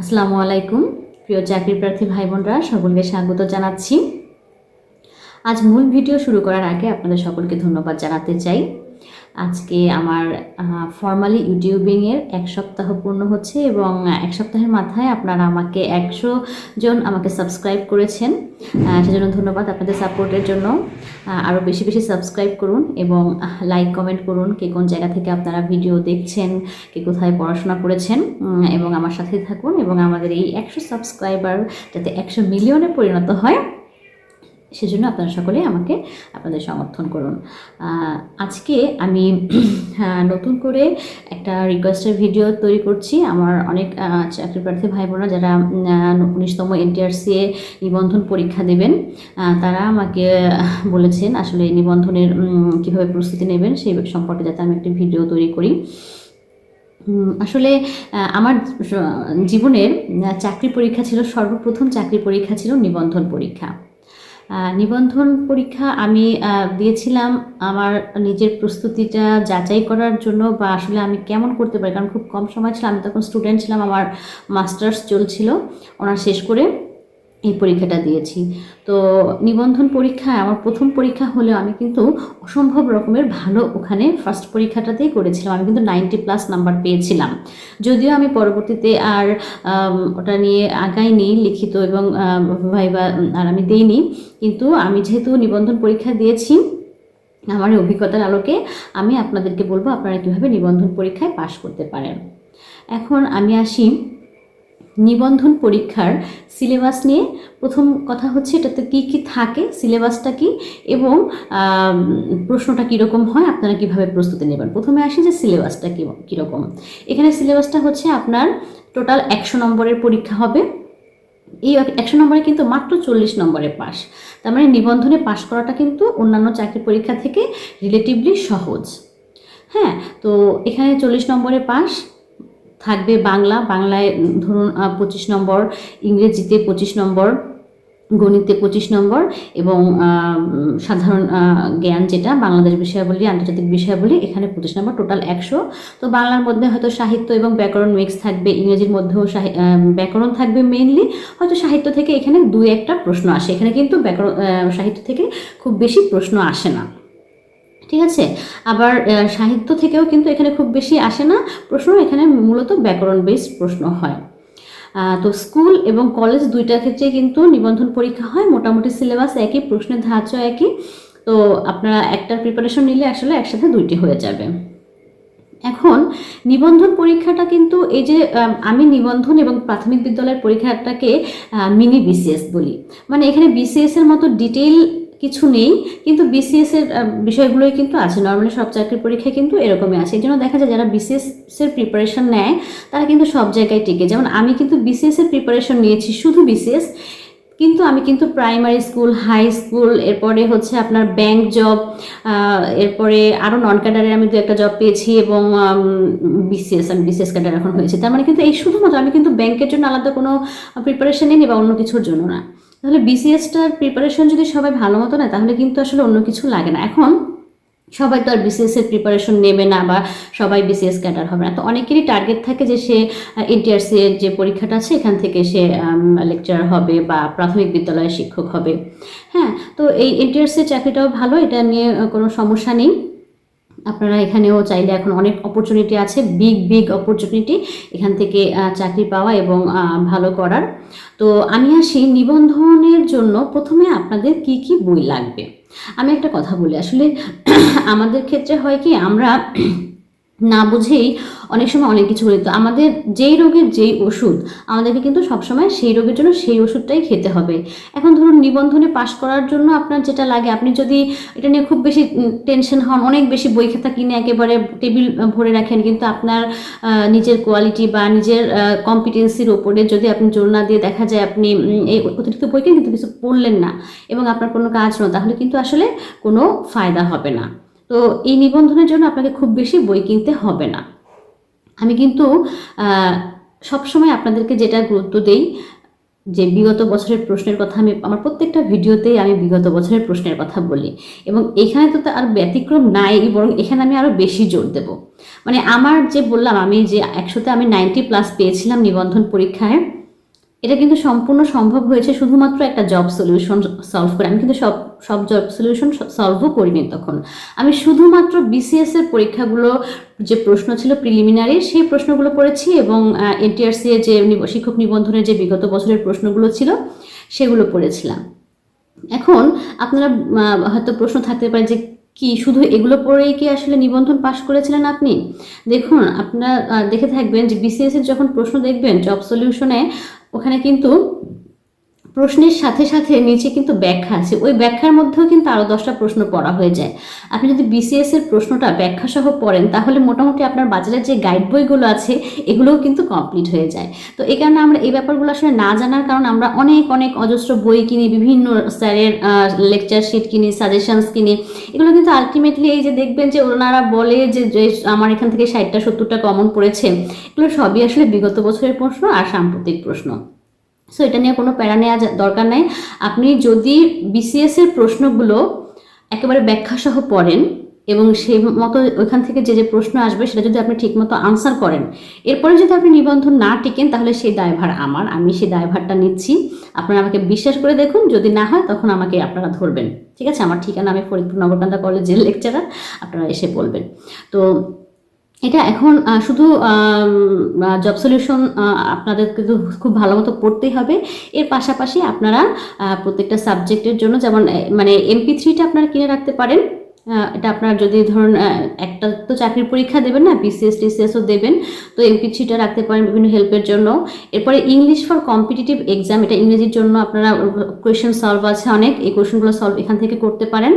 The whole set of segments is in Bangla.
আসসালামু আলাইকুম, প্রিয় চাকরি প্রার্থী ভাই বোনরা সকলকে স্বাগত জানাচ্ছি। আজ মূল ভিডিও শুরু করার আগে আপনাদের সকলকে ধন্যবাদ জানাতে চাই। আজকে আমার ফর্মালি ইউটিউবিংয়ের এক সপ্তাহ পূর্ণ হচ্ছে এবং এক সপ্তাহের মাথায় আপনারা আমাকে একশো জন আমাকে সাবস্ক্রাইব করেছেন। সেজন্য ধন্যবাদ আপনাদের সাপোর্টের জন্য। আরও বেশি বেশি সাবস্ক্রাইব করুন এবং লাইক কমেন্ট করুন কে কোন জায়গা থেকে আপনারা ভিডিও দেখছেন, কে কোথায় পড়াশোনা করেছেন এবং আমার সাথে থাকুন এবং আমাদের এই একশো সাবস্ক্রাইবার যাতে একশো মিলিয়নে পরিণত হয়। সেজন্য আপনারা সকলে আমাকে আপনাদের সমর্থন করুন। আজকে আমি নতুন করে একটা রিকোয়েস্টের ভিডিও তৈরি করছি। আমার অনেক চাকরি প্রার্থী ভাই বোনরা যারা উনিশতম এনটিআরসি এ নিবন্ধন পরীক্ষা দেবেন তারা আমাকে বলেছেন আসলে নিবন্ধনের কীভাবে প্রস্তুতি নেবেন সেই সম্পর্কে যাতে আমি একটি ভিডিও তৈরি করি। আসলে আমার জীবনের চাকরি পরীক্ষা ছিল সর্বপ্রথম চাকরি পরীক্ষা ছিল নিবন্ধন পরীক্ষা। নিবন্ধন পরীক্ষা আমি দিয়েছিলাম। আমার নিজের প্রস্তুতিটা যাচাই করার জন্য বা আসলে আমি কেমন করতে পারি? কারণ খুব কম সময় ছিল। আমি তখন স্টুডেন্ট ছিলাম, আমার মাস্টার্স চলছিল। ওনার শেষ করে এই পরীক্ষাটা দিয়েছি। তো নিবন্ধন পরীক্ষা আমার প্রথম পরীক্ষা হলেও আমি কিন্তু অসম্ভব রকমের ভালো ওখানে ফার্স্ট পরীক্ষাটাতেই করেছিলাম। আমি কিন্তু নাইনটি প্লাস নাম্বার পেয়েছিলাম। যদিও আমি পরবর্তীতে আর ওটা নিয়ে আগাইনি লিখিত এবং ভাইবা আর আমি দিইনি। কিন্তু আমি যেহেতু নিবন্ধন পরীক্ষা দিয়েছি, আমার অভিজ্ঞতার আলোকে আমি আপনাদেরকে বলব আপনারা কীভাবে নিবন্ধন পরীক্ষায় পাশ করতে পারেন। এখন আমি আসি। নিবন্ধন পরীক্ষার সিলেবাস নিয়ে প্রথম কথা হচ্ছে এটাতে কী কী থাকে, সিলেবাসটা কি এবং প্রশ্নটা কীরকম হয় আপনারা কীভাবে প্রস্তুতি নেবেন। প্রথমে আসি যে সিলেবাসটা কী, কীরকম। এখানে সিলেবাসটা হচ্ছে আপনার টোটাল একশো নম্বরের পরীক্ষা হবে। এই একশো নম্বরে কিন্তু মাত্র চল্লিশ নম্বরে পাস তার মানে নিবন্ধনে পাশ করাটা কিন্তু অন্যান্য চাকরি পরীক্ষা থেকে রিলেটিভলি সহজ। হ্যাঁ তো এখানে চল্লিশ নম্বরে পাস থাকবে বাংলা, বাংলায় ধরুন পঁচিশ নম্বর, ইংরেজিতে পঁচিশ নম্বর, গণিতে পঁচিশ নম্বর এবং সাধারণ জ্ঞান যেটা, বাংলাদেশ বিষয়াবলী, আন্তর্জাতিক বিষয়াবলী, এখানে পঁচিশ নম্বর, টোটাল একশো। তো বাংলার মধ্যে হয়তো সাহিত্য এবং ব্যাকরণ মিক্স থাকবে, ইংরেজির মধ্যেও ব্যাকরণ থাকবে মেইনলি হয়তো সাহিত্য থেকে এখানে দুই একটা প্রশ্ন আসে, এখানে কিন্তু ব্যাকরণ সাহিত্য থেকে খুব বেশি প্রশ্ন আসে না। ঠিক আছে? আবার সাহিত্য থেকেও কিন্তু এখানে খুব বেশি আসে না। প্রশ্ন এখানে মূলত ব্যাকরণ বেসড প্রশ্ন হয়। তো স্কুল এবং কলেজ দুইটার ক্ষেত্রে কিন্তু নিবন্ধন পরীক্ষা হয়। মোটামুটি সিলেবাস একই, প্রশ্নের ধাঁচও একই। তো আপনারা একটার প্রিপারেশন নিলে আসলে একসাথে দুইটি হয়ে যাবে। এখন, নিবন্ধন পরীক্ষাটা কিন্তু এই যে, আমি নিবন্ধন এবং প্রাথমিক বিদ্যালয়ের পরীক্ষাটাকে মিনি বিসিএস বলি। মানে এখানে বিসিএস এর মতো ডিটেইল কিছু নেই, কিন্তু বিসিএস এর বিষয়গুলোই কিন্তু আছে। নর্মালি সব চাকরির পরীক্ষায় কিন্তু এরকমই আছে। এই জন্য দেখা যায় যারা বিসিএস এর প্রিপারেশন নেয়, তারা কিন্তু সব জায়গায় টিকে। যেমন আমি কিন্তু বিসিএস এর প্রিপারেশন নিয়েছি, শুধু বিসিএস কিন্তু আমি কিন্তু প্রাইমারি স্কুল হাই স্কুল এরপরে হচ্ছে আপনার ব্যাংক জব এরপরে আরও নন ক্যাডারে আমি দু একটা জব পেয়েছি এবং বিসিএস আমি বিসিএস ক্যাডার এখন হয়েছে। তার মানে কিন্তু এই শুধুমাত্র আমি কিন্তু ব্যাংকের জন্য আলাদা কোনো প্রিপারেশন নিই বা অন্য কিছুর জন্য না। তাহলে বিসিএসটার প্রিপারেশন যদি সবাই ভালো মতো নেয়, তাহলে কিন্তু আসলে অন্য কিছু লাগে না। এখন সবাই তো আর বিসিএস এর প্রিপারেশন নেবে না বা সবাই বিসিএস ক্যাডার হবে না। তো অনেকেরই টার্গেট থাকে যে সে এনটিআরসি এর যে পরীক্ষাটা আছে, এখান থেকে সে লেকচার হবে বা প্রাথমিক বিদ্যালয়ের শিক্ষক হবে। হ্যাঁ তো এই এনটিআরসি চাকরিটাও ভালো, এটা নিয়ে কোনো সমস্যা নেই। আপনারা এখানেও চাইলে এখন অনেক অপরচুনিটি আছে বিগ বিগ অপরচুনিটি এখান থেকে চাকরি পাওয়া এবং ভালো করার। তো আমি আসি নিবন্ধনের জন্য। প্রথমে আপনাদের কি কি বই লাগবে? আমি একটা কথা বলি। আসলে আমাদের ক্ষেত্রে হয় কি, আমরা না বুঝেই অনেক সময় অনেক কিছু হয়ে আমাদের যেই রোগের যেই ওষুধ, আমাদেরকে কিন্তু সবসময় সেই রোগের জন্য সেই ওষুধটাই খেতে হবে। এখন ধরুন নিবন্ধনে পাশ করার জন্য আপনার যেটা লাগে, আপনি যদি এটা নিয়ে খুব বেশি টেনশন হন, অনেক বেশি বই খাতা কিনে একেবারে টেবিল ভরে রাখেন, কিন্তু আপনার নিজের কোয়ালিটি বা নিজের কম্পিটেন্সির ওপরে যদি আপনি জোর না দিয়ে দেখা যায় আপনি এই অতিরিক্ত বইকে কিন্তু কিছু পড়লেন না এবং আপনার কোনো কাজ নয় তাহলে কিন্তু আসলে কোনো ফায়দা হবে না। তো এই নিবন্ধনের জন্য আপনাকে খুব বেশি বই কিনতে হবে না। আমি কিন্তু সবসময় আপনাদেরকে যেটা গুরুত্ব দেই, যে বিগত বছরের প্রশ্নের কথা আমি, আমার প্রত্যেকটা ভিডিওতেই আমি বিগত বছরের প্রশ্নের কথা বলি। এবং এখানে তো আর ব্যতিক্রম নাই, বরং এখানে আমি আরও বেশি জোর দেব। মানে আমার যে বললাম, আমি যে একশোতে আমি নাইনটি প্লাস পেয়েছিলাম নিবন্ধন পরীক্ষায় এটা কিন্তু সম্পূর্ণ সম্ভব হয়েছে শুধুমাত্র একটা জব সলিউশন সলভ করে। আমি কিন্তু সব সব জব সলিউশন সলভও করিনি তখন। আমি শুধুমাত্র বিসিএস এর পরীক্ষাগুলো, যে প্রশ্ন ছিল প্রিলিমিনারি সেই প্রশ্নগুলো করেছি এবং এনটিআরসি এর যে শিক্ষক নিবন্ধনের যে বিগত বছরের প্রশ্নগুলো ছিল, সেগুলো পড়েছিলাম এখন আপনারা হয়তো প্রশ্ন থাকতে পারে যে কি, শুধু এগুলো পড়েই কি আসলে নিবন্ধন পাশ করেছিলেন আপনি? দেখুন, আপনারা দেখে থাকবেন যে বিসিএস এর যখন প্রশ্ন দেখবেন জব সলিউশনে ওখানে কিন্তু প্রশ্নের সাথে সাথে নিচে কিন্তু ব্যাখ্যা আছে। ওই ব্যাখ্যার মধ্যেও কিন্তু আরও দশটা প্রশ্ন পড়া হয়ে যায়। আপনি যদি বিসিএস এর প্রশ্নটা ব্যাখ্যা সহ পড়েন, তাহলে মোটামুটি আপনার বাজারের যে গাইড বইগুলো আছে, এগুলোও কিন্তু কমপ্লিট হয়ে যায়। তো এই কারণে আমরা এই ব্যাপারগুলো আসলে না জানার কারণ আমরা অনেক অনেক অজস্র বই কিনি, বিভিন্ন স্যারের লেকচার শিট কিনি সাজেশনস কিনি। এগুলো কিন্তু আলটিমেটলি এই যে দেখবেন যে ওনারা বলে যে যে আমার এখান থেকে ষাটটা, সত্তরটা কমন পড়েছে, এগুলো সবই আসলে বিগত বছরের প্রশ্ন আর সাম্প্রতিক প্রশ্ন। সো এটা নিয়ে কোনো প্যারা নেওয়া দরকার নাই। আপনি যদি বিসিএস এর প্রশ্নগুলো একেবারে ব্যাখ্যাসহ পড়েন এবং সেই মতো ওইখান থেকে যে যে প্রশ্ন আসবে, সেটা যদি আপনি ঠিকমতো আনসার করেন, এরপরে যদি আপনি নিবন্ধন না টিকেন, তাহলে সেই দায়ভার আমার। আমি সেই দায়ভারটা নিচ্ছি। আপনারা আমাকে বিশ্বাস করে দেখুন। যদি না হয়, তখন আমাকে আপনারা ধরবেন। ঠিক আছে? আমার ঠিকানা, আমি ফরিদপুর নগরকান্দা কলেজের লেকচারার আপনারা এসে বলবেন। তো এটা এখন শুধু জব সলিউশন আপনাদের কিন্তু খুব ভালো মতো পড়তেই হবে। এর পাশাপাশি আপনারা প্রত্যেকটা সাবজেক্টের জন্য যেমন মানে এমপি থ্রিটা আপনারা কিনে রাখতে পারেন। এটা আপনার যদি ধরুন একটা তো চাকরির পরীক্ষা দেবেন না বিসিএস টিসিএসও দেবেন। তো এমপি থ্রিটা রাখতে পারেন বিভিন্ন হেল্পের জন্য। এরপরে ইংলিশ ফর কম্পিটিটিভ এক্সাম এটা ইংরেজির জন্য আপনারা কোয়েশন সলভ আছে অনেক। এই কোয়েশনগুলো সলভ এখান থেকে করতে পারেন।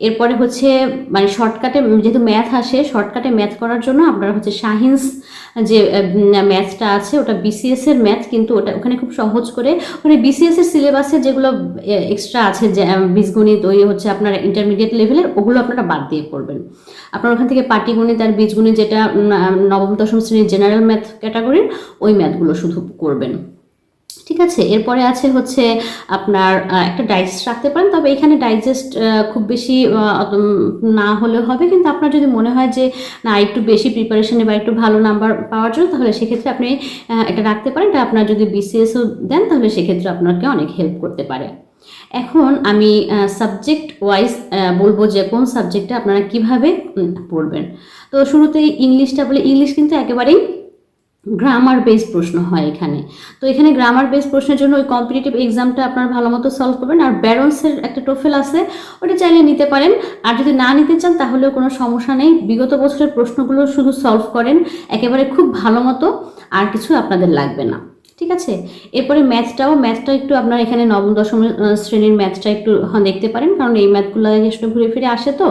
এরপরে হচ্ছে মানে শর্টকাটে যেহেতু ম্যাথ আসে শর্টকাটে ম্যাথ করার জন্য আপনারা হচ্ছে সায়েন্স যে ম্যাথটা আছে, ওটা বিসিএস এর ম্যাথ কিন্তু ওটা ওখানে খুব সহজ করে ওখানে বিসিএস এর সিলেবাসে যেগুলো এক্সট্রা আছে, যে বীজগণিত, ওই হচ্ছে আপনার ইন্টারমিডিয়েট লেভেলের ওগুলো আপনারা বাদ দিয়ে পড়বেন। আপনার ওখান থেকে পাটিগণিত আর বীজগণিত যেটা নবম, দশম শ্রেণির জেনারেল ম্যাথ ক্যাটাগরির ওই ম্যাথগুলো শুধু করবেন। ঠিক আছে? এরপরে আছে হচ্ছে আপনার একটা ডাইজেস্ট রাখতে পারেন। তবে এখানে ডাইজেস্ট খুব বেশি না হলেও হবে। কিন্তু আপনার যদি মনে হয় যে, না, একটু বেশি প্রিপারেশনে বা একটু ভালো নাম্বার পাওয়ার জন্য, তাহলে সেক্ষেত্রে আপনি এটা রাখতে পারেন। এটা আপনার যদি বিসিএসও দেন, তাহলে সেক্ষেত্রে আপনাকে অনেক হেল্প করতে পারে। এখন আমি সাবজেক্ট ওয়াইজ বলব যে কোন সাবজেক্টে আপনারা কীভাবে পড়বেন। তো শুরুতেই ইংলিশটা বলে। ইংলিশ কিন্তু একেবারেই গ্রামার বেস প্রশ্ন হয় এখানে। তো এখানে গ্রামার বেস প্রশ্নের জন্য ওই কম্পিটিটিভ এক্সামটা আপনার ভালো মতো সলভ করবেন। আর ব্যারন্সের একটা টোফেল আছে, ওটা চাইলে নিতে পারেন। আর যদি না নিতে চান, তাহলেও কোনো সমস্যা নেই। বিগত বছরের প্রশ্নগুলো শুধু সলভ করেন। একেবারে খুব ভালো মতো আর কিছু আপনাদের লাগবে না। ঠিক আছে? এরপরে ম্যাথটাও ম্যাথটা একটু আপনার এখানে নবম দশম শ্রেণির ম্যাথটা একটু হ্যাঁ, দেখতে পারেন। কারণ এই ম্যাথগুলো আসলে ঘুরে ফিরে আসে তো।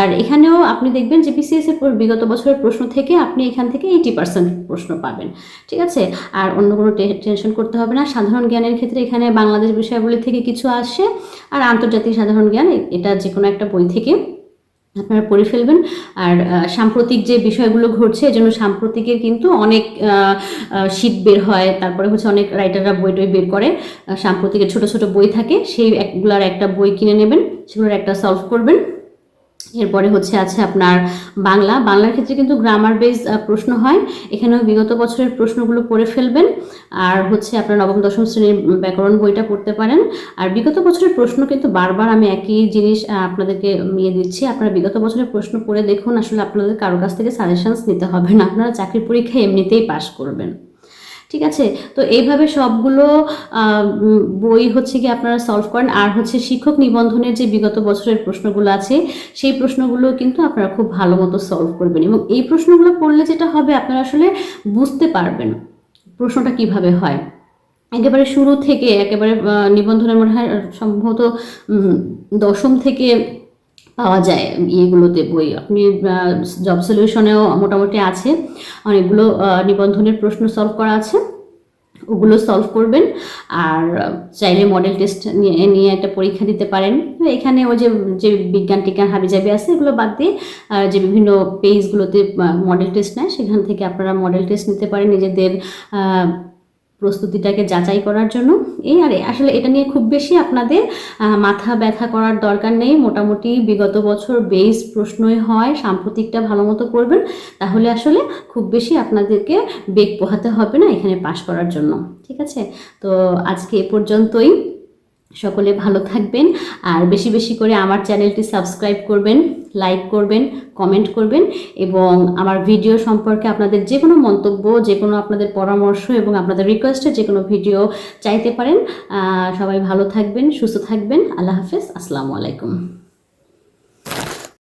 আর এখানেও আপনি দেখবেন যে বিসিএস এর বিগত বছরের প্রশ্ন থেকে আপনি এখান থেকে এইটি পার্সেন্ট প্রশ্ন পাবেন। ঠিক আছে? আর অন্য কোনো টেনশন করতে হবে না। সাধারণ জ্ঞানের ক্ষেত্রে এখানে বাংলাদেশ বিষয়াবলী থেকে কিছু আসে। আর আন্তর্জাতিক সাধারণ জ্ঞান এটা যে কোনো একটা বই থেকে আপনারা পড়ে ফেলবেন। আর সাম্প্রতিক যে বিষয়গুলো ঘটছে, এজন্য সাম্প্রতিকের কিন্তু অনেক শীত বের হয়, তারপরে হচ্ছে অনেক রাইটাররা বই টই বের করে। সাম্প্রতিকের ছোট ছোট বই থাকে, সেই একগুলার একটা বই কিনে নেবেন, সেগুলোর একটা সলভ করবেন। এরপরে হচ্ছে আছে আপনার বাংলা। বাংলার ক্ষেত্রে কিন্তু গ্রামার বেস প্রশ্ন হয়। এখানেও বিগত বছরের প্রশ্নগুলো পড়ে ফেলবেন। আর হচ্ছে আপনার নবম, দশম শ্রেণির ব্যাকরণ বইটা পড়তে পারেন। আর বিগত বছরের প্রশ্ন কিন্তু বারবার আমি একই জিনিস আপনাদেরকে নিয়ে দিচ্ছি। আপনারা বিগত বছরের প্রশ্ন পড়ে দেখুন। আসলে আপনাদের কারও কাছ থেকে সাজেশনস নিতে হবে না। আপনারা চাকরির পরীক্ষায় এমনিতেই পাশ করবেন। ঠিক আছে? তো এইভাবে সবগুলো বই হচ্ছে কি আপনারা সলভ করেন। আর হচ্ছে শিক্ষক নিবন্ধনের যে বিগত বছরের প্রশ্নগুলো আছে, সেই প্রশ্নগুলো কিন্তু আপনারা খুব ভালো মতো সলভ করবেন। এবং এই প্রশ্নগুলো পড়লে যেটা হবে, আপনারা আসলে বুঝতে পারবেন প্রশ্নটা কীভাবে হয়। একেবারে শুরু থেকে, একেবারে নিবন্ধনের মনে হয়, সম্ভবত দশম থেকে পাওয়া যায় ইয়েগুলোতে, বই। আপনি জব সলিউশনেও মোটামুটি আছে। অনেকগুলো নিবন্ধনের প্রশ্ন সলভ করা আছে। ওগুলো সলভ করবেন। আর চাইলে মডেল টেস্ট নিয়ে নিয়ে একটা পরীক্ষা দিতে পারেন। এখানে ওই যে যে বিজ্ঞান টিজ্ঞান হাবিজাবি আছে, এগুলো বাদ দিয়ে যে বিভিন্ন পেজগুলোতে মডেল টেস্ট নেয়, সেখান থেকে আপনারা মডেল টেস্ট নিতে পারেন। নিজেদের প্রস্তুতিটাকে যাচাই করার জন্য। এই আরে আসলে এটা নিয়ে খুব বেশি আপনাদের মাথা ব্যথা করার দরকার নেই। মোটামুটি বিগত বছর বেস প্রশ্নই হয়, সাম্প্রতিকটা ভালো মতো করবেন, তাহলে আসলে খুব বেশি আপনাদেরকে বেগ পোহাতে হবে না এখানে পাশ করার জন্য। ঠিক আছে? তো আজকে এ পর্যন্তই। সকলে ভালো থাকবেন। আর বেশি বেশি করে আমার চ্যানেলটি সাবস্ক্রাইব করবেন, লাইক করবেন, কমেন্ট করবেন এবং আমার ভিডিও সম্পর্কে আপনাদের যে কোনো মন্তব্য, যে কোনো আপনাদের পরামর্শ এবং আপনাদের রিকোয়েস্টে যে কোনো ভিডিও চাইতে পারেন। সবাই ভালো থাকবেন, সুস্থ থাকবেন। আল্লাহ হাফেজ। আসসালামু আলাইকুম।